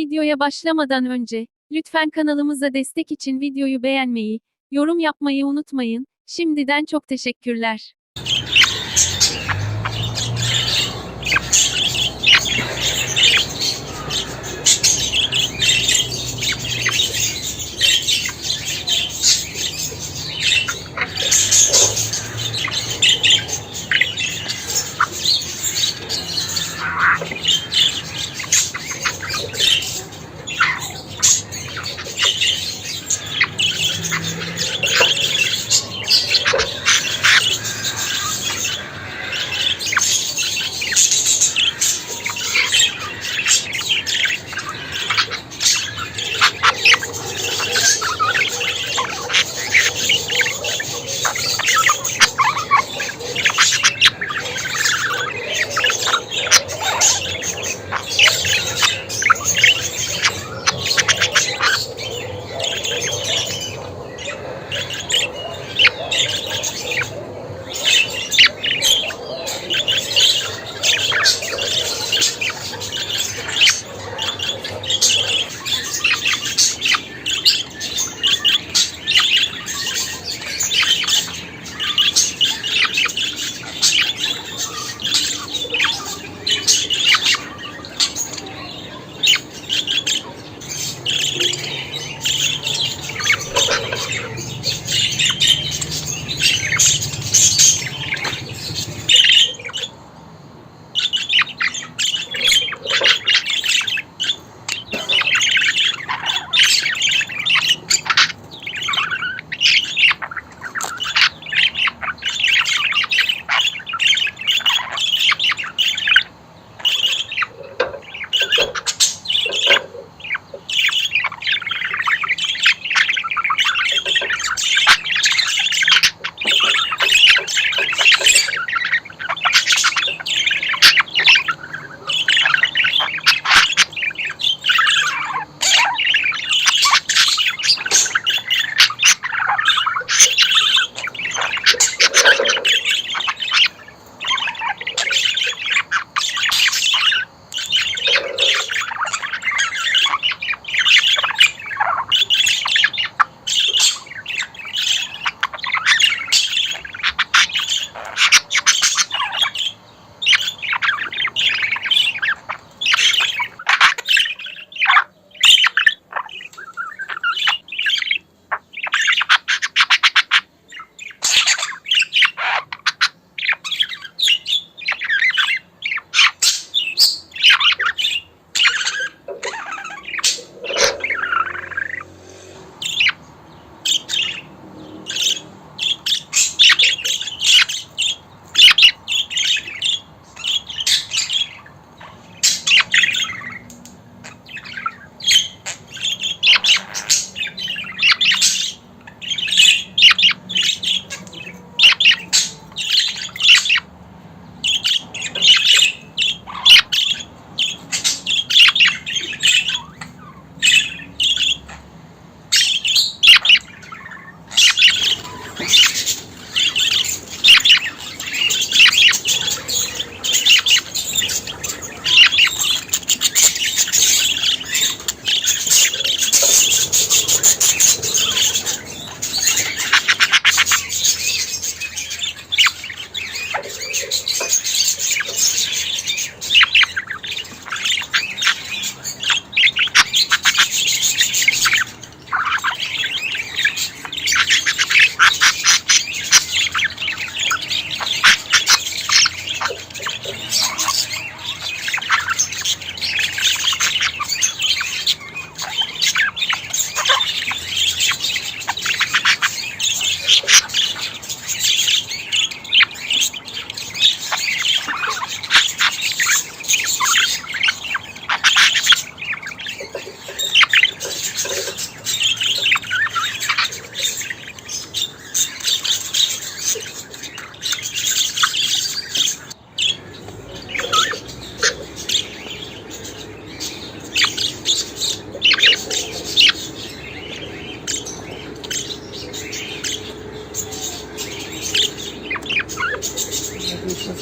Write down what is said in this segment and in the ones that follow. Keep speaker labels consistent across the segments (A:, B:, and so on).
A: Videoya başlamadan önce, lütfen kanalımıza destek için videoyu beğenmeyi, yorum yapmayı unutmayın. Şimdiden çok teşekkürler.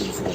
B: التليفون.